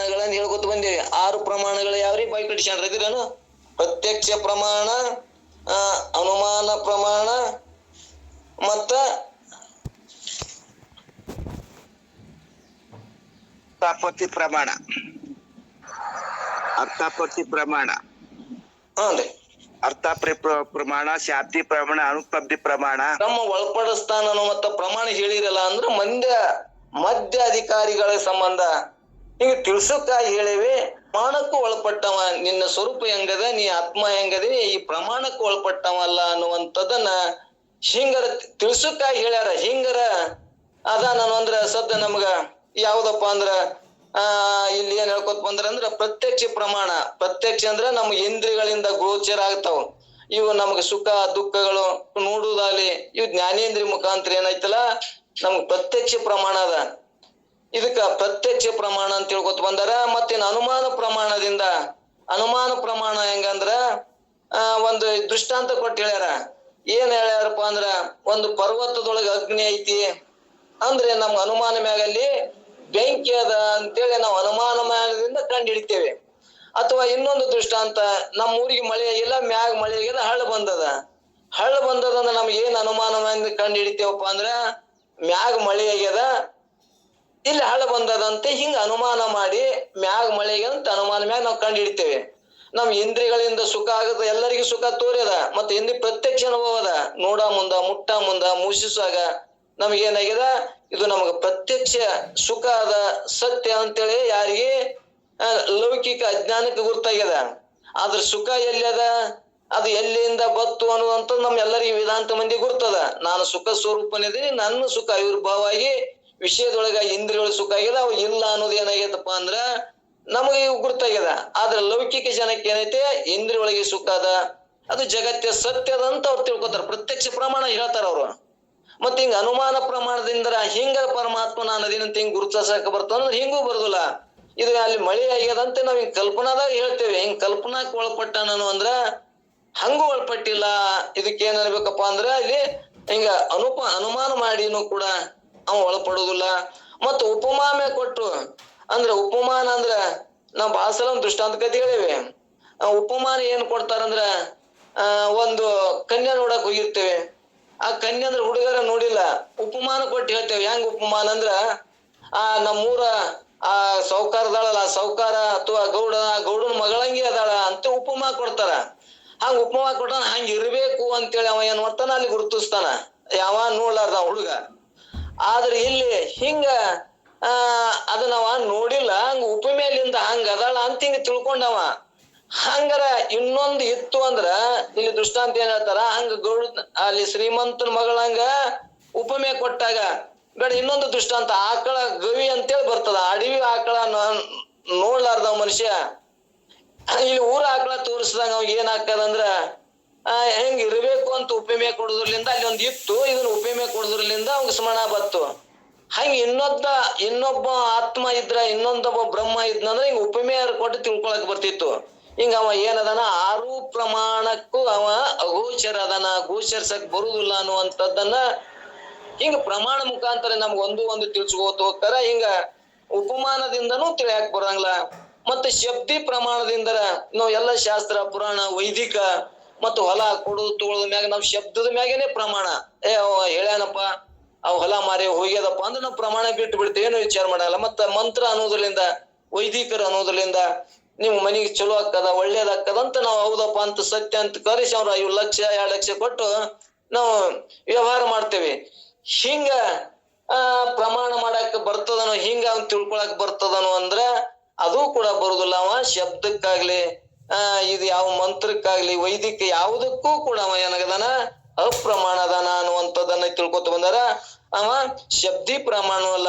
ಪ್ರಮಾಣಗಳನ್ನ ಹೇಳ್ಕೊತ ಬಂದೇವಿ. ಆರು ಪ್ರಮಾಣಗಳು ಯಾವ್ರಿ? ಬಾಯಿ ಕಡಿಸ್ಕೊಂಡ್ರ ಇದ್ರೇನು ಪ್ರತ್ಯಕ್ಷ ಪ್ರಮಾಣ ಅನುಮಾನ ಪ್ರಮಾಣ ಮತ್ತ ಅರ್ಥಾಪತ್ತಿ ಪ್ರಮಾಣ. ಅರ್ಥಾಪತ್ತಿ ಪ್ರಮಾಣ. ಹ್ಞೂ ಅರ್ಥಾಪ್ರಿ ಪ್ರ- ಪ್ರಮಾಣ ಶಾಬ್ದಿ ಪ್ರಮಾಣ ಅನುಪಬ್ಧಿ ಪ್ರಮಾಣ. ನಮ್ಮ ಒಳಪಡಿಸ್ತಾನ ಮತ್ತ ಪ್ರಮಾಣ ಹೇಳಿರಲ್ಲ ಅಂದ್ರ ಮಂದ್ಯ ಮಧ್ಯ ಅಧಿಕಾರಿಗಳ ಸಂಬಂಧ ಹಿಂಗ ತಿಳ್ಸಕ್ಕಾಗಿ ಹೇಳೇವೆ ಪ್ರಮಾಣಕ್ಕೂ ಒಳಪಟ್ಟವ, ನಿನ್ನ ಸ್ವರೂಪ ಹೆಂಗದ, ನೀ ಆತ್ಮ ಹೆಂಗದೆ, ಈ ಪ್ರಮಾಣಕ್ಕೂ ಒಳಪಟ್ಟವಲ್ಲ ಅನ್ನುವಂಥದ್ದನ್ನ ಹಿಂಗರ ತಿಳ್ಸಕ್ಕಾಗಿ ಹೇಳ್ಯಾರ. ಹಿಂಗರ ಅದ ನಾನು ಅಂದ್ರ ಸದ್ದ ನಮ್ಗ ಯಾವ್ದಪ್ಪ ಅಂದ್ರ, ಆ, ಇಲ್ಲಿ ಏನ್ ಹೇಳ್ಕೊತ ಬಂದ್ರ ಅಂದ್ರ ಪ್ರತ್ಯಕ್ಷ ಪ್ರಮಾಣ. ಪ್ರತ್ಯಕ್ಷ ಅಂದ್ರ ನಮ್ಮ ಇಂದ್ರಿಯಗಳಿಂದ ಗೋಚರ ಆಗ್ತಾವ. ಇವು ನಮ್ಗೆ ಸುಖ, ದುಃಖಗಳು ನೋಡುದಾಲಿ ಇವು ಜ್ಞಾನೇಂದ್ರಿಯ ಮುಖಾಂತರ ಏನೈತಲ್ಲ ನಮ್ಗೆ ಪ್ರತ್ಯಕ್ಷ ಪ್ರಮಾಣ ಅದ. ಇದಕ್ಕ ಪ್ರತ್ಯಕ್ಷ ಪ್ರಮಾಣ ಅಂತ ತಿಳ್ಕೊತ ಬಂದಾರ. ಮತ್ತಿನ್ ಅನುಮಾನ ಪ್ರಮಾಣದಿಂದ, ಅನುಮಾನ ಪ್ರಮಾಣ ಹೆಂಗಂದ್ರ ಒಂದು ದೃಷ್ಟಾಂತ ಕೊಟ್ಟು ಹೇಳ್ಯಾರ. ಏನ್ ಹೇಳ್ಯಾರಪ್ಪ ಅಂದ್ರ, ಒಂದು ಪರ್ವತದೊಳಗ ಅಗ್ನಿ ಐತಿ. ಅಂದ್ರೆ ನಮ್ ಅನುಮಾನ ಮ್ಯಾಗಲ್ಲಿ ಬೆಂಕಿ ಅದ ಅಂತೇಳಿ ನಾವು ಅನುಮಾನ ಮ್ಯಾಗದಿಂದ ಕಂಡು ಹಿಡಿತೇವೆ ಅಥವಾ ಇನ್ನೊಂದು ದೃಷ್ಟಾಂತ, ನಮ್ಮ ಊರಿಗೆ ಮಳೆ, ಇಲ್ಲ ಮ್ಯಾಗ ಮಳೆ ಆಗಿಲ್ಲ ಹಳ್ಳ ಬಂದದ. ಹಳ್ಳ ಬಂದದ ಅಂದ್ರೆ ನಮ್ಗೆ ಏನ್ ಅನುಮಾನ ಕಂಡು ಹಿಡಿತೇವಪ್ಪ ಅಂದ್ರ, ಮ್ಯಾಗ ಮಳೆ ಆಗ್ಯದ ಇಲ್ಲಿ ಹಳ ಬಂದದಂತೆ ಹಿಂಗ ಅನುಮಾನ ಮಾಡಿ ಮ್ಯಾಗ ಮಳೆಗೆ ಅಂತ ಅನುಮಾನ ಮ್ಯಾಗ ನಾವು ಕಂಡು ಹಿಡಿತೇವೆ ನಮ್ ಇಂದ್ರಿಯಗಳಿಂದ ಸುಖ ಆಗದ, ಎಲ್ಲರಿಗೂ ಸುಖ ತೋರ್ಯದ, ಮತ್ತೆ ಇಂದ್ರಿ ಪ್ರತ್ಯಕ್ಷ ಅನುಭವ ಅದ. ನೋಡ ಮುಂದ, ಮುಟ್ಟ ಮುಂದ, ಮೂಸಿಸುವಾಗ ನಮ್ಗೆ ಏನಾಗ್ಯದ? ಇದು ನಮಗ ಪ್ರತ್ಯಕ್ಷ ಸುಖ ಅದ, ಸತ್ಯ ಅಂತೇಳಿ ಯಾರಿಗೆ ಲೌಕಿಕ ಅಜ್ಞಾನಕ್ಕೆ ಗುರ್ತಾಗ್ಯದ. ಆದ್ರ ಸುಖ ಎಲ್ಲಿ ಅದ? ಅದು ಎಲ್ಲಿಂದ ಬತ್ತು ಅನ್ನುವಂಥದ್ದು ನಮ್ ಎಲ್ಲರಿಗೂ ವೇದಾಂತ ಮಂದಿ ಗುರ್ತದ. ನಾನು ಸುಖ ಸ್ವರೂಪನಿದ್ದೀನಿ ನನ್ನ ಸುಖ ಆವಿರ್ಭಾವ ಆಗಿ ವಿಷಯದೊಳಗ ಇಂದ್ರಿಯಗಳು ಸುಖ ಆಗ್ಯದ, ಅವು ಇಲ್ಲ ಅನ್ನೋದು ಏನಾಗೈತಪ್ಪ ಅಂದ್ರ ನಮಗೆ ಇವು ಗುರ್ತಾಗ್ಯದ. ಆದ್ರ ಲೌಕಿಕ ಜನಕ್ಕೆ ಏನೈತೆ? ಇಂದ್ರಿಯೊಳಗೆ ಸುಖ ಅದ. ಅದು ಜಗತ್ಯ ಸತ್ಯದ ಅಂತ ಅವ್ರು ತಿಳ್ಕೊತಾರ. ಪ್ರತ್ಯಕ್ಷ ಪ್ರಮಾಣ ಹೇಳ್ತಾರ ಅವ್ರು. ಮತ್ ಹಿಂಗ ಅನುಮಾನ ಪ್ರಮಾಣದಿಂದ ಹಿಂಗ ಪರಮಾತ್ಮ ನಾನು ಅದೇನಂತ ಹಿಂಗ್ ಗುರುತಿಸಕ ಅಂದ್ರೆ ಹಿಂಗೂ ಬರುದಿಲ್ಲ. ಇದು ಅಲ್ಲಿ ಮಳೆ ಆಗ್ಯದಂತೆ ನಾವ್ ಹಿಂಗ್ ಕಲ್ಪನಾದಾಗ ಹೇಳ್ತೇವೆ. ಹಿಂಗ್ ಕಲ್ಪನಾಕ್ ಒಳಪಟ್ಟ ನಾನು ಅಂದ್ರ ಹಂಗೂ ಒಳಪಟ್ಟಿಲ್ಲ. ಇದಕ್ಕೆ ಏನ್ ಅನ್ಬೇಕಪ್ಪ ಅಂದ್ರ ಇಲ್ಲಿ ಹಿಂಗ ಅನುಪ ಅನುಮಾನ ಮಾಡಿನೂ ಕೂಡ ಅವ ಒಳಪಡುದಿಲ್ಲ ಮತ್ತ ಉಪಮಾನ ಕೊಟ್ಟು, ಅಂದ್ರ ಉಪಮಾನ ಅಂದ್ರ ನಾವ್ ಬಹಳ ಸಲ ದೃಷ್ಟಾಂತ ಕತೆ ಹೇಳಿವಿ ಉಪಮಾನ ಏನ್ ಕೊಡ್ತಾರಂದ್ರ ಒಂದು ಕನ್ಯಾ ನೋಡಕ್ ಹೋಗಿರ್ತೇವೆ. ಆ ಕನ್ಯಾ ಅಂದ್ರ ಹುಡುಗರ ನೋಡಿಲ್ಲ. ಉಪಮಾನ ಕೊಟ್ಟು ಹೇಳ್ತೇವೆ. ಹೆಂಗ್ ಉಪಮಾನ ಅಂದ್ರ, ಆ, ನಮ್ಮೂರ, ಆ, ಸೌಕಾರದಾಳಲ್ಲ, ಸೌಕಾರ ಅಥವಾ ಗೌಡ ಆ ಗೌಡನ ಮಗಳಂಗಿ ಅದಾಳ ಅಂತ ಉಪಮಾ ಕೊಡ್ತಾರ. ಹಂಗ ಉಪಮಾ ಕೊಟ್ಟಾನ ಹಂಗ ಇರ್ಬೇಕು ಅಂತೇಳಿ ಅವ ಏನ್ ಮಾಡ್ತಾನ? ಅಲ್ಲಿ ಗುರುತಿಸ್ತಾನ. ಯಾವ ನೋಡ್ಲಾರ್ದ ಹುಡುಗ. ಆದ್ರೆ ಇಲ್ಲಿ ಹಿಂಗ, ಆ ಅವ ನೋಡಿಲ್ಲ, ಹಂಗ ಉಪಮೇಲಿಂದ ಹಂಗ ಅದಾಳ ಅಂತ ಹಿಂಗ ತಿಳ್ಕೊಂಡವ. ಹಂಗರ ಇನ್ನೊಂದು ಇತ್ತು ಅಂದ್ರ, ಇಲ್ಲಿ ದೃಷ್ಟಾಂತ ಏನ್ ಹೇಳ್ತಾರ, ಹಂಗ ಗೌಡ, ಅಲ್ಲಿ ಶ್ರೀಮಂತನ ಮಗಳಂಗ ಉಪಮೆ ಕೊಟ್ಟಾಗ, ಬೇಡ, ಇನ್ನೊಂದು ದೃಷ್ಟಾಂತ, ಆಕಳ ಗವಿ ಅಂತೇಳಿ ಬರ್ತದ, ಅಡವಿ ಆಕಳ ನೋಡ್ಲಾರ್ದ ಮನುಷ್ಯ. ಇಲ್ಲಿ ಊರ ಆಕಳ ತೋರಿಸಿದಾಗ ಅವ್ ಏನ್ ಆಗ್ತದಂದ್ರ ಆ, ಹೆಂಗ್ ಇರ್ಬೇಕು ಅಂತ ಉಪಮೆ ಕೊಡೋದ್ರಲಿಂದ ಅಲ್ಲಿ ಒಂದ್ ಇತ್ತು, ಇದನ್ನ ಉಪಮೆ ಕೊಡೋದ್ರಲಿಂದ ಅವ್ಗ ಸ್ಮರಣ ಬತ್ತು ಹಂಗ ಇನ್ನೊಬ್ಬ ಇನ್ನೊಬ್ಬ ಆತ್ಮ ಇದ್ರ ಇನ್ನೊಂದೊಬ್ಬ ಬ್ರಹ್ಮ ಇದ್ನಂದ್ರೆ ಹಿಂಗ ಉಪಮೆ ಕೊಟ್ಟು ತಿಳ್ಕೊಳಕ್ ಬರ್ತಿತ್ತು. ಹಿಂಗ ಅವ ಏನದನ? ಆರು ಪ್ರಮಾಣಕ್ಕೂ ಅವ ಅಗೋಚರ ಅದನ ಗೋಚರಿಸಕ್ ಬರುದಿಲ್ಲ ಅನ್ನುವಂಥದ್ದನ್ನ ಹಿಂಗ ಪ್ರಮಾಣ ಮುಖಾಂತರ ನಮ್ಗ ಒಂದು ಒಂದು ತಿಳ್ಸ್ಕೋತ ಹೋಗ್ತಾರ. ಹಿಂಗ ಉಪಮಾನದಿಂದನೂ ತಿಳಿಯಾಕ್ ಬರಂಗಿಲ್ಲ. ಮತ್ತೆ ಶಬ್ದಿ ಪ್ರಮಾಣದಿಂದರ ನಾವು ಎಲ್ಲ ಶಾಸ್ತ್ರ, ಪುರಾಣ, ವೈದಿಕ ಮತ್ತು ಹೊಲ ಕೊಡುದು ತಗೊಳೋದ್ ಮ್ಯಾಗ ನಾವ್ ಶಬ್ದದ ಮ್ಯಾಗೇನೆ ಪ್ರಮಾಣ. ಏ, ಅವ ಹೇಳ್ಯಾನಪ್ಪ, ಅವ್ ಹೊಲ ಮಾರಿ ಹೋಗ್ಯದಪ್ಪ ಅಂದ್ರೆ ನಾವು ಪ್ರಮಾಣ ಬಿಟ್ಟು ಬಿಡ್ತೇವೆ, ಏನು ವಿಚಾರ ಮಾಡಲ್ಲ ಮತ್ತ ಮಂತ್ರ ಅನ್ನೋದ್ರಿಂದ ವೈದಿಕರು ಅನ್ನೋದ್ರಿಂದ ನಿಮ್ ಮನಿಗ್ ಚಲೋ ಆಕ್ಕದ ಒಳ್ಳೇದಾಕ್ಕದ ಅಂತ ನಾವು ಹೌದಪ್ಪ ಅಂತ ಸತ್ಯ ಅಂತ ಕರೆಸಿ ಅವ್ರ ಐದು ಲಕ್ಷ, ಎರಡ್ ಲಕ್ಷ ಕೊಟ್ಟು ನಾವು ವ್ಯವಹಾರ ಮಾಡ್ತೇವೆ. ಹಿಂಗ, ಆ, ಪ್ರಮಾಣ ಮಾಡಕ್ ಬರ್ತದನೋ, ಹಿಂಗ ಅವ್ನ್ ತಿಳ್ಕೊಳಕ್ ಬರ್ತದನೋ ಅಂದ್ರ ಅದು ಕೂಡ ಬರುದಿಲ್ಲ ಅವ. ಶಬ್ದಕ್ಕಾಗ್ಲಿ ಇದು ಯಾವ ಮಂತ್ರಕ್ಕಾಗ್ಲಿ ವೈದಿಕ ಯಾವುದಕ್ಕೂ ಕೂಡ ಅವ ಏನಾಗದಾನ? ಅಪ್ರಮಾಣದಾನ ಅನ್ನುವಂಥದ್ದನ್ನ ತಿಳ್ಕೊತ ಬಂದಾರ. ಅವ ಶಬ್ದಿ ಪ್ರಮಾಣವಲ್ಲ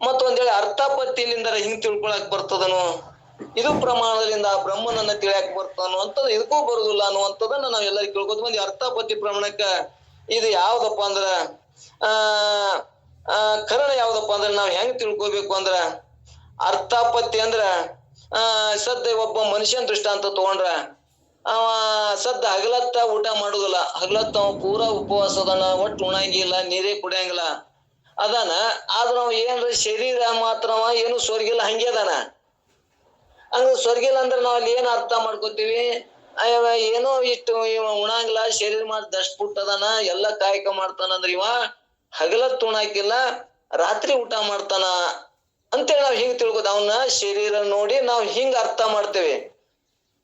ಮತ್ತೊಂದೇಳಿ ಅರ್ಥಾಪತ್ತಿಲಿಂದ ಹಿಂಗ್ ತಿಳ್ಕೊಳಕ್ ಬರ್ತದನು? ಇದು ಪ್ರಮಾಣದಿಂದ ಆ ಬ್ರಹ್ಮನನ್ನ ತಿಳಿಯಕ್ ಬರ್ತದನು ಅನ್ನುವಂಥದ್ದು ಇದಕ್ಕೂ ಬರುದಿಲ್ಲ ಅನ್ನುವಂಥದ್ದನ್ನ ನಾವ್ ಎಲ್ಲರಿಗೂ ಕೇಳ್ಕೊತ ಬಂದಿ ಅರ್ಥಾಪತ್ತಿ ಪ್ರಮಾಣಕ್ಕ ಇದು ಯಾವ್ದಪ್ಪ ಅಂದ್ರ? ಆ, ಕರಣ ಯಾವ್ದಪ್ಪ ಅಂದ್ರ ನಾವ್ ಹೆಂಗ್ ತಿಳ್ಕೊಬೇಕು ಅಂದ್ರ? ಅರ್ಥಾಪತ್ತಿ ಅಂದ್ರ ಆ ಸದ್ಯ ಒಬ್ಬ ಮನುಷ್ಯನ್ ದೃಷ್ಟಾಂತ ತಗೊಂಡ್ರ, ಅವ ಸದ್ದ ಹಗಲತ್ತ ಊಟ ಮಾಡುದಿಲ್ಲ. ಹಗಲತ್ತ ಅವ ಪೂರ ಉಪವಾಸ ಅದಾನ, ಒಟ್ಟು ಉಣಂಗಿಲ್ಲ, ನೀರೇ ಕುಡಿಯಂಗಿಲ್ಲ. ಅದಾನ, ಆದ್ರ ಅವ ಏನ್ರ, ಶರೀರ ಮಾತ್ರ ಅವ, ಏನು ಸ್ವರ್ಗಿಲ್ಲ ಹಂಗೆ ಅದಾನ. ಹಂಗ ಸ್ವರ್ಗಿಲ್ಲ ಅಂದ್ರೆ ನಾವ್ ಅಲ್ಲಿ ಏನ್ ಅರ್ಥ ಮಾಡ್ಕೋತೀವಿ? ಏನೋ ಇಷ್ಟು ಇವ ಉಣಂಗಿಲ್ಲ, ಶರೀರ ಮಾಡಿ ದಷ್ಟ ಪುಟ್ಟದಾನ ಎಲ್ಲ ಕಾಯಕ ಮಾಡ್ತಾನ ಅಂದ್ರೆ ಇವ ಹಗಲತ್ತು ಉಣಾಕಿಲ್ಲ, ರಾತ್ರಿ ಊಟ ಮಾಡ್ತಾನ. ಅಂತೇಳಿ ನಾವು ಹಿಂಗ್ ತಿಳ್ಕೊತ ಅವನ ಶರೀರ ನೋಡಿ ನಾವು ಹಿಂಗ ಅರ್ಥ ಮಾಡ್ತೇವೆ.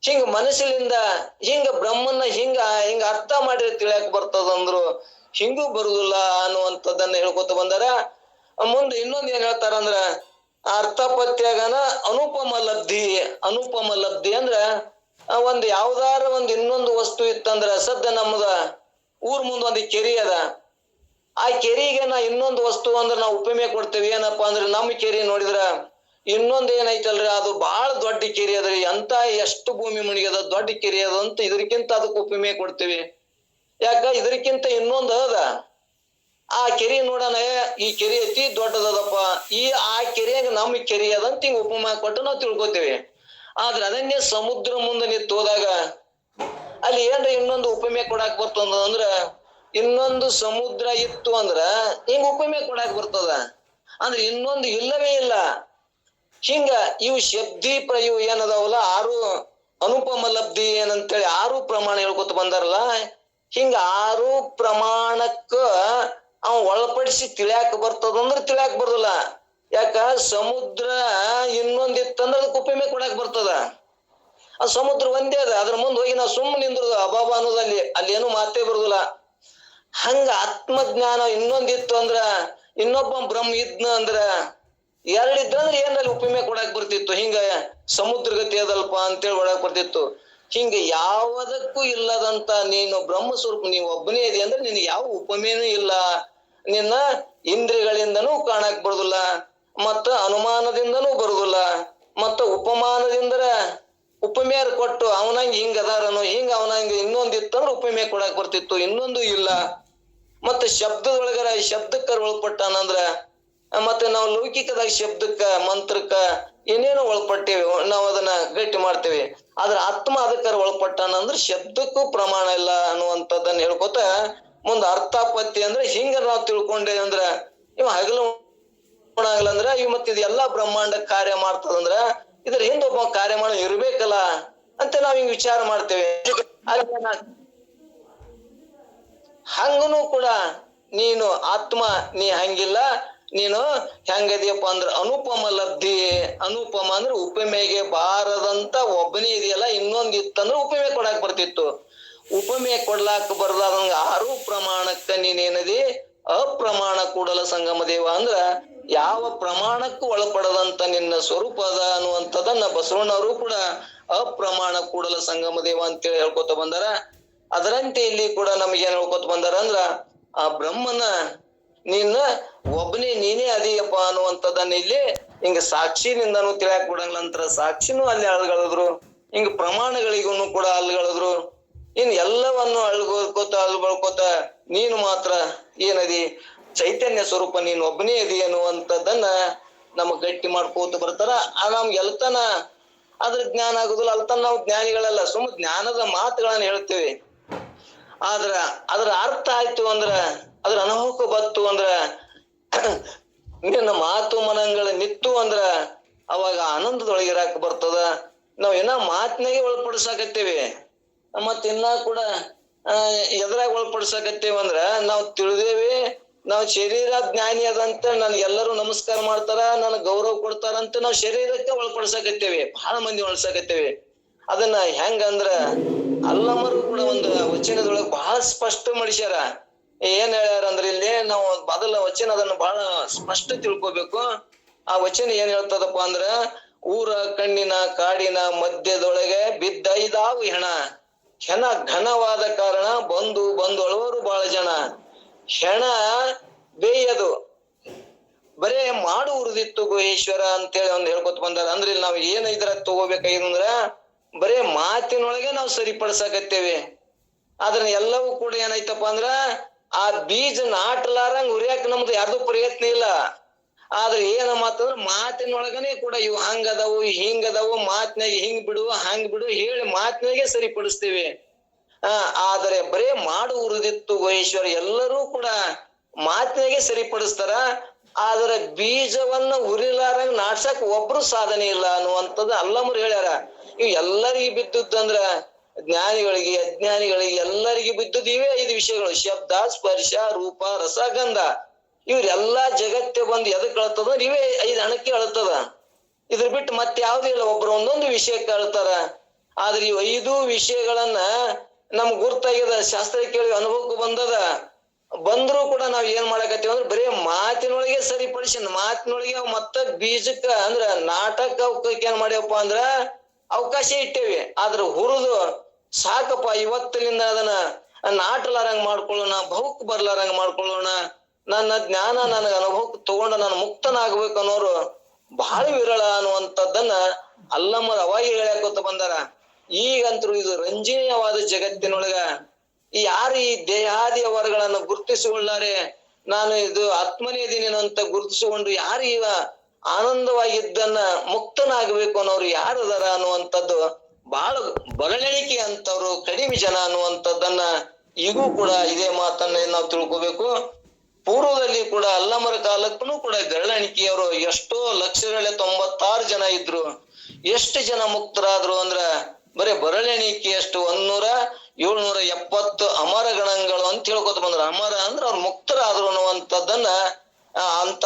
ಹಿಂಗ ಮನಸ್ಸಿನಿಂದ ಹಿಂಗ ಬ್ರಹ್ಮನ್ನ ಹಿಂಗ ಹಿಂಗ ಅರ್ಥ ಮಾಡಿ ತಿಳಿಯಕ್ ಬರ್ತದಂದ್ರು ಹಿಂಗೂ ಬರುದಿಲ್ಲ ಅನ್ನುವಂಥದ್ದನ್ನ ಹೇಳ್ಕೊತ ಬಂದಾರ. ಮುಂದೆ ಇನ್ನೊಂದ್ ಏನ್ ಹೇಳ್ತಾರಂದ್ರ ಅರ್ಥಪತ್ಯಾಗನ ಅನುಪಮ ಲಬ್ಧಿ ಅನುಪಮ ಲಬ್ಧಿ ಅಂದ್ರ ಒಂದ್ ಯಾವ್ದಾರ ಒಂದ್ ಇನ್ನೊಂದು ವಸ್ತು ಇತ್ತಂದ್ರ ಸದ್ಯ ನಮ್ದ ಊರ್ ಮುಂದ್ ಒಂದ್ ಕೆರಿ ಅದ. ಆ ಕೆರಿಗೆ ನಾ ಇನ್ನೊಂದು ವಸ್ತು ಅಂದ್ರೆ ನಾವು ಉಪಮೆ ಕೊಡ್ತೇವೆ. ಏನಪ್ಪಾ ಅಂದ್ರೆ ನಮ್ಮ ಕೆರಿ ನೋಡಿದ್ರ ಇನ್ನೊಂದ್ ಏನೈತಲ್ರಿ, ಅದು ಬಹಳ ದೊಡ್ಡ ಕೆರಿ ಅದ್ರಿ ಎಂತ ಎಷ್ಟು ಭೂಮಿ ಮುಣಿಗದ ದೊಡ್ಡ ಕೆರೆ ಅದ ಅಂತ ಇದಕ್ಕಿಂತ ಅದಕ್ಕೆ ಉಪಮೆ ಕೊಡ್ತೇವೆ. ಯಾಕ? ಇದಕ್ಕಿಂತ ಇನ್ನೊಂದ್ ಅದ. ಆ ಕೆರಿ ನೋಡೋಣ, ಈ ಕೆರಿ ಅತಿ ದೊಡ್ಡದದಪ್ಪ. ಈ, ಆ ಕೆರಿಯಾಗ ನಮ್ಮ ಕೆರೆ ಅದಂತ ಹಿಂಗ ಉಪಮಾ ಕೊಟ್ಟು ನಾವು ತಿಳ್ಕೊತೇವೆ. ಆದ್ರ ಅದನ್ನೇ ಸಮುದ್ರ ಮುಂದೆ ನಿಂತು ಹೋದಾಗ ಅಲ್ಲಿ ಏನ್ರ ಇನ್ನೊಂದು ಉಪಮೆ ಕೊಡಾಕ್ ಬರ್ತದ ಅಂದ್ರ ಇನ್ನೊಂದು ಸಮುದ್ರ ಇತ್ತು ಅಂದ್ರ ಹಿಂಗ ಉಪಮೆ ಕೊಡಾಕ್ ಬರ್ತದ. ಅಂದ್ರೆ ಇನ್ನೊಂದು ಇಲ್ಲವೇ ಇಲ್ಲ. ಹಿಂಗ ಇವು ಶಬ್ದಿ ಪ್ರಯು ಏನದವಲ್ಲ, ಆರು ಅನುಪಮ ಲಬ್ಧಿ ಏನಂತೇಳಿ ಆರು ಪ್ರಮಾಣ ಹೇಳ್ಕೊತ ಬಂದಾರಲ್ಲ, ಹಿಂಗ ಆರು ಪ್ರಮಾಣಕ್ಕ ಅವ್ ಒಳಪಡಿಸಿ ತಿಳಿಯಾಕ ಬರ್ತದ ಅಂದ್ರೆ ತಿಳಿಯಾಕ ಬರೋದಿಲ್ಲ. ಯಾಕ? ಸಮುದ್ರ ಇನ್ನೊಂದ್ ಇತ್ತಂದ್ರ ಅದಕ್ಕೆ ಉಪಮೆ ಕೊಡಾಕ್ ಬರ್ತದ. ಆ ಸಮುದ್ರ ಒಂದೇ ಅದ, ಅದ್ರ ಮುಂದೆ ಹೋಗಿ ನಾವು ಸುಮ್ಮನೆ ನಿಂದ್ರದ ಅಬಾಬ ಅನ್ನೋದಲ್ಲಿ ಅಲ್ಲಿ ಏನು ಮಾತೇ ಬರುದಿಲ್ಲ. ಹಂಗ ಆತ್ಮಜ್ಞಾನ ಇನ್ನೊಂದಿತ್ತು ಅಂದ್ರ, ಇನ್ನೊಬ್ಬ ಬ್ರಹ್ಮ ಇದ್ನ ಅಂದ್ರ ಎರಡ್ ಇದ್ರಂದ್ರ ಏನಲ್ಲಿ ಉಪಮೆ ಕೊಡಕ್ ಬರ್ತಿತ್ತು? ಹಿಂಗ ಸಮುದ್ರ ಗತಿ ಅದಲ್ಪ ಅಂತೇಳಿ ಒಳಗ್ ಬರ್ತಿತ್ತು. ಹಿಂಗ ಯಾವುದಕ್ಕೂ ಇಲ್ಲದಂತ ನೀನು ಬ್ರಹ್ಮ ಸ್ವರೂಪ ನೀವು ಒಬ್ಬನೇ ಇದೆ ಅಂದ್ರೆ ನಿನಗೆ ಯಾವ ಉಪಮೇನೂ ಇಲ್ಲ. ನಿನ್ನ ಇಂದ್ರಿಯಗಳಿಂದನೂ ಕಾಣಕ್ ಬರುದಿಲ್ಲ, ಮತ್ತ ಅನುಮಾನದಿಂದನೂ ಬರುದಿಲ್ಲ, ಮತ್ತ ಉಪಮಾನದಿಂದ ಉಪಮೇರ್ ಕೊಟ್ಟು ಅವನಂಗ್ ಹಿಂಗ ಅದಾರನು ಹಿಂಗ ಅವನಂಗ್ ಇನ್ನೊಂದಿತ್ತಂದ್ರೆ ಉಪಮೆ ಕೊಡಕ್ ಬರ್ತಿತ್ತು, ಇನ್ನೊಂದು ಇಲ್ಲ. ಮತ್ತೆ ಶಬ್ದದೊಳಗರ ಶಬ್ದಕ್ಕ ಒಳಪಟ್ಟಾನಂದ್ರ ಮತ್ತೆ ನಾವು ಲೌಕಿಕದಾಗ ಶಬ್ದಕ್ಕ, ಮಂತ್ರಕ್ಕ ಏನೇನೋ ಒಳಪಟ್ಟೇವಿ, ನಾವು ಅದನ್ನ ಗಟ್ಟಿ ಮಾಡ್ತೇವೆ. ಆದ್ರ ಆತ್ಮ ಅದಕ್ಕಾರ ಒಳಪಟ್ಟಾನಂದ್ರ ಶಬ್ದಕ್ಕೂ ಪ್ರಮಾಣ ಇಲ್ಲ ಅನ್ನುವಂಥದ್ದನ್ನ ಹೇಳ್ಕೊತ ಮುಂದ ಅರ್ಥಾಪತ್ತಿ ಅಂದ್ರೆ ಹಿಂಗ ನಾವು ತಿಳ್ಕೊಂಡೇವಿ ಅಂದ್ರ, ಇವ ಹಗಲು ಅಂದ್ರ, ಇವ್ ಮತ್ತ ಇದು ಎಲ್ಲಾ ಬ್ರಹ್ಮಾಂಡ ಕಾರ್ಯ ಮಾಡ್ತದಂದ್ರ ಇದ್ರ ಹಿಂದ ಒಬ್ಬ ಕಾರ್ಯ ಮಾಡೋ ಇರ್ಬೇಕಲ್ಲ ಅಂತ ನಾವ್ ಹಿಂಗ್ ವಿಚಾರ ಮಾಡ್ತೇವೆ. ಹಂಗನು ಕೂಡ ನೀನು ಆತ್ಮ, ನೀ ಹಂಗಿಲ್ಲ, ನೀನು ಹೆಂಗದಿಯಪ್ಪ ಅಂದ್ರ ಅನುಪಮ ಲಬ್ಧಿ ಅನುಪಮ ಅಂದ್ರೆ ಉಪಮೆಗೆ ಬಾರದಂತ ಒಬ್ಬನೇ ಇದೆಯಲ್ಲ, ಇನ್ನೊಂದ್ ಇತ್ತಂದ್ರೆ ಉಪಮೆ ಕೊಡಾಕ್ ಬರ್ತಿತ್ತು. ಉಪಮೆ ಕೊಡ್ಲಾಕ ಬರ್ಲಾದಂಗ ಆರು ಪ್ರಮಾಣಕ್ಕ ನೀನೇನದಿ? ಅಪ್ರಮಾಣ ಕೂಡಲ ಸಂಗಮ ದೇವ ಅಂದ್ರ ಯಾವ ಪ್ರಮಾಣಕ್ಕೂ ಒಳಪಡದಂತ ನಿನ್ನ ಸ್ವರೂಪ ಅದ ಅನ್ನುವಂಥದ್ದನ್ನ ಬಸವಣ್ಣವರು ಕೂಡ ಅಪ್ರಮಾಣ ಕೂಡಲ ಸಂಗಮ ದೇವ ಅಂತೇಳಿ ಹೇಳ್ಕೊತ ಬಂದಾರ. ಅದರಂತೆ ಇಲ್ಲಿ ಕೂಡ ನಮ್ಗೆ ಏನ್ ಹೇಳ್ಕೊತ ಬಂದಾರ ಅಂದ್ರ, ಆ ಬ್ರಹ್ಮನ ನಿನ್ನ ಒಬ್ಬನೇ ನೀನೇ ಅದೀಯಪ್ಪ ಅನ್ನುವಂಥದ್ದನ್ನ ಇಲ್ಲಿ ಹಿಂಗ ಸಾಕ್ಷಿನಿಂದನೂ ತಿಳಿಯಾಕ ಕೊಡಂಗಿಲ್ಲ ಅಂತರ. ಸಾಕ್ಷಿನೂ ಅಲ್ಲಿ ಅಳ್ಗಳಿದ್ರು, ಹಿಂಗ ಪ್ರಮಾಣಗಳಿಗೂ ಕೂಡ ಅಲ್ಗಳಿದ್ರು ಇನ್ ಎಲ್ಲವನ್ನು ಅಳ್ಗೋಕೋತ ಅಲ್ಬಳ್ಕೋತ ನೀನು ಮಾತ್ರ ಏನದಿ? ಚೈತನ್ಯ ಸ್ವರೂಪ ನೀನು ಒಬ್ಬನೇ ಅದಿ ಅನ್ನುವಂಥದ್ದನ್ನ ನಮಗ್ ಗಟ್ಟಿ ಮಾಡ್ಕೋತ ಬರ್ತಾರ. ಆ ನಮ್ಗೆ ಎಲ್ತನ ಅದ್ರ ಜ್ಞಾನ ಆಗುದಿಲ್ಲ. ಅಲ್ತನ ನಾವು ಜ್ಞಾನಿಗಳಲ್ಲ. ಸುಮ್ಮ ಜ್ಞಾನದ ಮಾತುಗಳನ್ನ ಹೇಳ್ತೇವೆ. ಆದ್ರ ಅದ್ರ ಅರ್ಥ ಆಯ್ತು ಅಂದ್ರ, ಅದ್ರ ಅನುಭವಕ್ಕೆ ಬತ್ತು ಅಂದ್ರ, ನಿನ್ನ ಮಾತು ಮನಂಗಳ ನಿತ್ತು ಅಂದ್ರ, ಅವಾಗ ಆನಂದದೊಳಗಿರಾಕ ಬರ್ತದ. ನಾವ್ ಇನ್ನ ಮಾತಿನಾಗೆ ಒಳಪಡಿಸಾಕತ್ತೇವಿ. ಮತ್ ಇನ್ನ ಕೂಡ ಅಹ್ ಎದ್ರಾಗ ಒಳಪಡಿಸಾಕತ್ತೇವಿ ಅಂದ್ರ, ನಾವ್ ತಿಳಿದೇವಿ, ನಾವ್ ಶರೀರ ಜ್ಞಾನಿ ಅದಂತ ನನ್ಗೆ ಎಲ್ಲರೂ ನಮಸ್ಕಾರ ಮಾಡ್ತಾರ, ನನ್ ಗೌರವ ಕೊಡ್ತಾರಂತ ನಾವ್ ಶರೀರಕ್ಕೆ ಒಳಪಡಿಸಾಕತ್ತೇವಿ. ಬಹಳ ಮಂದಿ ಒಳಸಾಕತ್ತೇವಿ. ಅದನ್ನ ಹೆಂಗಂದ್ರ, ಅಲ್ಲ ವಚನದೊಳಗ ಬಹಳ ಸ್ಪಷ್ಟ ಮಾಡಿಸ್ಯಾರ ಏನ್ ಹೇಳ್ಯಾರ ಅಂದ್ರೆ ಇಲ್ಲಿ ನಾವು ಬದಲ ವಚನ ಅದನ್ನ ಬಹಳ ಸ್ಪಷ್ಟ ತಿಳ್ಕೊಬೇಕು. ಆ ವಚನ ಏನ್ ಹೇಳ್ತದಪ್ಪ ಅಂದ್ರ, ಊರ, ಕಣ್ಣಿನ, ಕಾಡಿನ ಮಧ್ಯದೊಳಗೆ ಬಿದ್ದ ಇದಾವು ಹೆಣ. ಹೆಣ ಘನವಾದ ಕಾರಣ ಬಂದು ಬಂದೊಳವರು ಬಹಳ ಜನ. ಹೆಣ ಬೇಯದು. ಬರೇ ಮಾಡು ಉರಿದಿತ್ತು ಗುಹೇಶ್ವರ ಅಂತೇಳಿ ಒಂದು ಹೇಳ್ಕೊತ ಬಂದಾರ. ಅಂದ್ರೆ ಇಲ್ಲಿ ನಾವು ಏನ್ ಇದ್ರ ತಗೋಬೇಕಾಗಿದಂದ್ರ ಬರೇ ಮಾತಿನೊಳಗೆ ನಾವು ಸರಿಪಡಿಸಕತ್ತೇವೆ. ಆದ್ರೆ ಎಲ್ಲವೂ ಕೂಡ ಏನಾಯ್ತಪ್ಪ ಅಂದ್ರ ಆ ಬೀಜ ನಾಟ್ಲಾರಂಗ್ ಉರಿಯಾಕ ನಮ್ದು ಯಾರ್ದು ಪ್ರಯತ್ನ ಇಲ್ಲ. ಆದ್ರೆ ಏನ ಮಾತಂದ್ರ ಮಾತಿನೊಳಗನೆ ಕೂಡ ಇವು ಹಿಂಗ ಅದಾವು ಮಾತಿನಾಗ ಹಿಂಗ್ ಬಿಡು ಹಂಗ್ ಬಿಡು ಹೇಳಿ ಮಾತಿನಾಗೆ ಸರಿಪಡಿಸ್ತೀವಿ. ಆ, ಆದರೆ ಬರೇ ಮಾಡು ಉರಿದಿತ್ತು ಗುಹೇಶ್ವರ ಎಲ್ಲರೂ ಕೂಡ ಮಾತಿನಾಗೆ ಸರಿಪಡಿಸ್ತಾರ. ಆದ್ರೆ ಬೀಜವನ್ನ ಉರಿಲಾರಂಗ್ ನಾಟ್ಸಕ್ ಒಬ್ರು ಸಾಧನೆ ಇಲ್ಲ ಅನ್ನುವಂಥದ್ದು ಅಲ್ಲಮರು ಹೇಳ್ಯಾರ. ಇವ್ ಎಲ್ಲರಿಗೂ ಬಿದ್ದದ್ದಂದ್ರ ಜ್ಞಾನಿಗಳಿಗೆ, ಅಜ್ಞಾನಿಗಳಿಗೆ ಎಲ್ಲರಿಗೆ ಬಿದ್ದದ್ದು ಇವೇ ಐದು ವಿಷಯಗಳು. ಶಬ್ದ, ಸ್ಪರ್ಶ, ರೂಪ, ರಸ, ಗಂಧ. ಇವ್ರೆಲ್ಲಾ ಜಗತ್ತೆ ಬಂದು ಎದಕ್ ಅಳ್ತದ ಇವೇ ಐದು ಹಣಕ್ಕೆ ಅಳ್ತದ. ಇದ್ರ ಬಿಟ್ಟು ಮತ್ತೆ ಯಾವ್ದು ಇಲ್ಲ, ಒಬ್ರು ಒಂದೊಂದು ವಿಷಯಕ್ಕೆ ಅಳ್ತಾರ. ಆದ್ರೆ ಈ ಐದು ವಿಷಯಗಳನ್ನ ನಮ್ ಗುರ್ತಾಗ್ಯದ ಶಾಸ್ತ್ರ ಕೇಳಿ ಅನುಭವಕ್ಕೆ ಬಂದದ. ಬಂದ್ರು ಕೂಡ ನಾವ್ ಏನ್ ಮಾಡಕತ್ತೀವಿ ಅಂದ್ರೆ ಬರೀ ಮಾತಿನೊಳಗೆ ಸರಿಪಡಿಸಿ, ಮಾತಿನೊಳಗೆ ಮತ್ತ ಬೀಜಕ್ಕ ಅಂದ್ರ ನಾಟಕ ಏನ್ ಮಾಡ್ಯವಪ್ಪ ಅಂದ್ರ ಅವಕಾಶ ಇಟ್ಟೇವಿ. ಆದ್ರ ಹುರಿದು ಸಾಕಪ್ಪ, ಇವತ್ತಿನಿಂದ ಅದನ್ನ ನಾಟಲಾರಂಗ್ ಮಾಡ್ಕೊಳ್ಳೋಣ ಬಹುಕ್ ಬರ್ಲಾರಂಗ್ ಮಾಡ್ಕೊಳ್ಳೋಣ. ನನ್ನ ಜ್ಞಾನ ನನಗ ಅನುಭವ ತಗೊಂಡ ನಾನು ಮುಕ್ತನಾಗ್ಬೇಕು ಅನ್ನೋರು ಬಹಳ ವಿರಳ ಅನ್ನುವಂಥದ್ದನ್ನ ಅಲ್ಲಮ್ಮರ ಅವಾಗ ಹೇಳ್ಯಾಕೊತ ಬಂದಾರ. ಈಗಂತರೂ ಇದು ರಂಜನೀಯವಾದ ಜಗತ್ತಿನೊಳಗ ಯಾರು ಈ ದೇಹಾದಿ ಅವರುಗಳನ್ನ ಗುರುತಿಸಿಕೊಳ್ಳಾರೆ? ನಾನು ಇದು ಆತ್ಮನೇ ದಿನೇನು ಅಂತ ಗುರುತಿಸಿಕೊಂಡು ಯಾರು ಈಗ ಆನಂದವಾಗಿದ್ದನ್ನ ಮುಕ್ತನಾಗಬೇಕು ಅನ್ನೋರು ಯಾರದಾರ ಅನ್ನುವಂಥದ್ದು ಬಹಳ ಬರಳೆಣಿಕೆ ಅಂತವ್ರು, ಕಡಿಮೆ ಜನ ಅನ್ನುವಂಥದ್ದನ್ನ ಈಗೂ ಕೂಡ ಇದೇ ಮಾತನ್ನ ನಾವು ತಿಳ್ಕೊಬೇಕು. ಪೂರ್ವದಲ್ಲಿ ಕೂಡ ಅಲ್ಲಮರ ಕಾಲಕ್ಕೂ ಕೂಡ ಗರಳೆಣಿಕೆಯವರು ಎಷ್ಟೋ ಲಕ್ಷಗಳೇ ತೊಂಬತ್ತಾರು ಜನ ಇದ್ರು. ಎಷ್ಟು ಜನ ಮುಕ್ತರಾದ್ರು ಅಂದ್ರ ಬರೀ ಬರಳೆಣಿಕೆಯಷ್ಟು ಒಂದೂರ ಏಳ್ನೂರ ಎಪ್ಪತ್ತು ಅಮರ ಗಣಗಳು ಅಂತ ಹೇಳ್ಕೊತ ಬಂದ್ರ. ಅಮರ ಅಂದ್ರ ಅವ್ರು ಮುಕ್ತರಾದ್ರು ಅನ್ನುವಂಥದ್ದನ್ನ ಅಂತ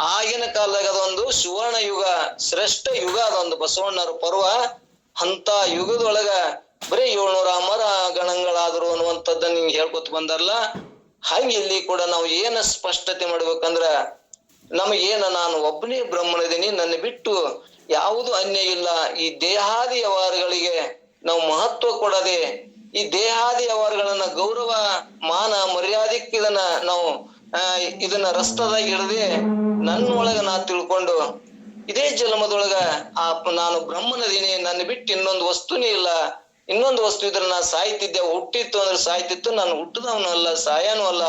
ಆಗಿನ ಕಾಲದಾಗ ಅದೊಂದು ಸುವರ್ಣ ಯುಗ ಶ್ರೇಷ್ಠ ಯುಗ ಅದೊಂದು ಬಸವಣ್ಣರ ಪರ್ವ. ಅಂತ ಯುಗದೊಳಗ ಬರೀ ಏಳ್ನೂರ ಅಮರ ಗಣಗಳಾದ್ರು ಅನ್ನುವಂಥದ್ದ ನಿಂಗೆ ಹೇಳ್ಕೊತ ಬಂದಾರಲ್ಲ ಹಂಗೆ ಇಲ್ಲಿ ಕೂಡ ನಾವು ಏನ ಸ್ಪಷ್ಟತೆ ಮಾಡ್ಬೇಕಂದ್ರ ನಮಗೇನ ನಾನು ಒಬ್ಬನೇ ಬ್ರಹ್ಮನಿದ್ದೀನಿ, ನನ್ನ ಬಿಟ್ಟು ಯಾವುದು ಅನ್ಯ ಇಲ್ಲ. ಈ ದೇಹಾದಿ ವ್ಯವಹಾರಗಳಿಗೆ ನಾವು ಮಹತ್ವ ಕೊಡದೆ, ಈ ದೇಹಾದಿ ವ್ಯವಹಾರಗಳನ್ನ ಗೌರವ, ಮಾನ ಮರ್ಯಾದಕ್ಕೆ ಇದನ್ನ ನಾವು ಇದನ್ನ ರಸ್ತದಾಗಿ ಹಿಡದೆ ನನ್ನೊಳಗ ನಾ ತಿಳ್ಕೊಂಡು ಇದೇ ಜನ್ಮದೊಳಗ ಆ ನಾನು ಬ್ರಹ್ಮನದೀನಿ, ನನ್ನ ಬಿಟ್ಟು ಇನ್ನೊಂದು ವಸ್ತುನೇ ಇಲ್ಲ. ಇನ್ನೊಂದು ವಸ್ತು ಇದ್ರೆ ನಾ ಸಾಯ್ತಿದ್ದೆ ಹುಟ್ಟಿತ್ತು ಅಂದ್ರೆ ಸಾಯ್ತಿತ್ತು. ನಾನು ಹುಟ್ಟದವನು ಅಲ್ಲ, ಸಾಯನೂ ಅಲ್ಲ.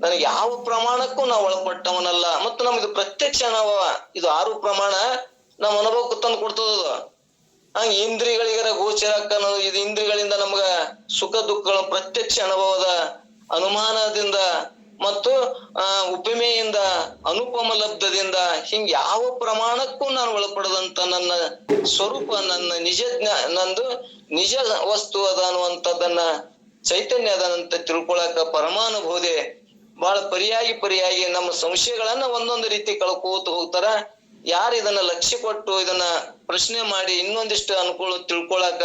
ನನಗೆ ಯಾವ ಪ್ರಮಾಣಕ್ಕೂ ನಾವು ಒಳಪಟ್ಟವನಲ್ಲ. ಮತ್ತು ನಮ್ದು ಪ್ರತ್ಯಕ್ಷ ಅನುಭವ ಇದು ಆರು ಪ್ರಮಾಣ ನಮ್ಮ ಅನುಭವಕ್ಕೆ ತಂದು ಕೊಡ್ತದ ಹಂಗ ಇಂದ್ರಿಯಗಳಿಗರ ಗೋಚರ ಇದು ಇಂದ್ರಿಗಳಿಂದ ನಮ್ಗ ಸುಖ ದುಃಖಗಳ ಪ್ರತ್ಯಕ್ಷ ಅನುಭವದ ಅನುಮಾನದಿಂದ ಮತ್ತು, ಆ, ಉಪಮೆಯಿಂದ ಅನುಪಮ ಲಬ್ಧದಿಂದ ಹಿಂಗ್ ಯಾವ ಪ್ರಮಾಣಕ್ಕೂ ನಾನು ಒಳಪಡದಂತ ನನ್ನ ಸ್ವರೂಪ, ನನ್ನ ನಿಜ ನಂದು ನಿಜ ವಸ್ತು ಅದ ಅನ್ನುವಂಥದ್ದನ್ನ ಚೈತನ್ಯ ಅದಂತ ತಿಳ್ಕೊಳಕ ಪರಮಾನುಭೂದೆ ಬಹಳ ಪರಿಯಾಗಿ ಪರಿಯಾಗಿ ನಮ್ಮ ಸಂಶಯಗಳನ್ನ ಒಂದೊಂದು ರೀತಿ ಕಳ್ಕೋತ ಹೋಗ್ತಾರ. ಯಾರು ಇದನ್ನ ಲಕ್ಷ್ಯ ಕೊಟ್ಟು ಇದನ್ನ ಪ್ರಶ್ನೆ ಮಾಡಿ ಇನ್ನೊಂದಿಷ್ಟು ಅನುಕೂಲ ತಿಳ್ಕೊಳಕ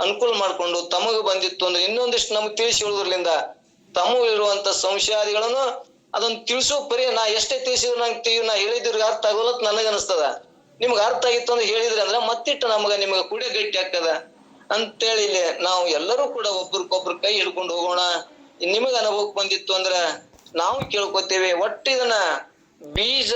ಅನುಕೂಲ ಮಾಡ್ಕೊಂಡು ತಮಗ ಬಂದಿತ್ತು ಅಂದ್ರೆ ಇನ್ನೊಂದಿಷ್ಟು ನಮ್ಗೆ ತಿಳಿಸಿ ಹೇಳುದ್ರಲಿಂದ ತಮಗೂ ಇರುವಂತ ಸಂಶಯಾದಿಗಳನ್ನು ಅದನ್ನ ತಿಳಿಸೋ ಪರಿ ನಾ ಎಷ್ಟೇ ತಿಳಿಸಿದ್ರು ನಂಗೆ ನಾ ಹೇಳಿದ್ರಿಗೆ ಅರ್ಥ ಆಗೋಲತ್ ನನಗೆ ಅನಿಸ್ತದ. ನಿಮ್ಗೆ ಅರ್ಥ ಆಗಿತ್ತು ಅಂದ್ರೆ ಹೇಳಿದ್ರಿ ಅಂದ್ರೆ ಮತ್ತಿಟ್ಟು ನಮಗ ನಿಮಗೆ ಕುಡಿ ಗಟ್ಟಿ ಆಗ್ತದ. ಅಂತೇಳಿ ನಾವು ಎಲ್ಲರೂ ಕೂಡ ಒಬ್ರಿಗೊಬ್ರು ಕೈ ಹಿಡ್ಕೊಂಡು ಹೋಗೋಣ. ನಿಮಗ ಅನುಭವಕ್ಕೆ ಬಂದಿತ್ತು ಅಂದ್ರ ನಾವು ಕೇಳ್ಕೊತೇವೆ. ಒಟ್ಟು ಇದನ್ನ ಬೀಜ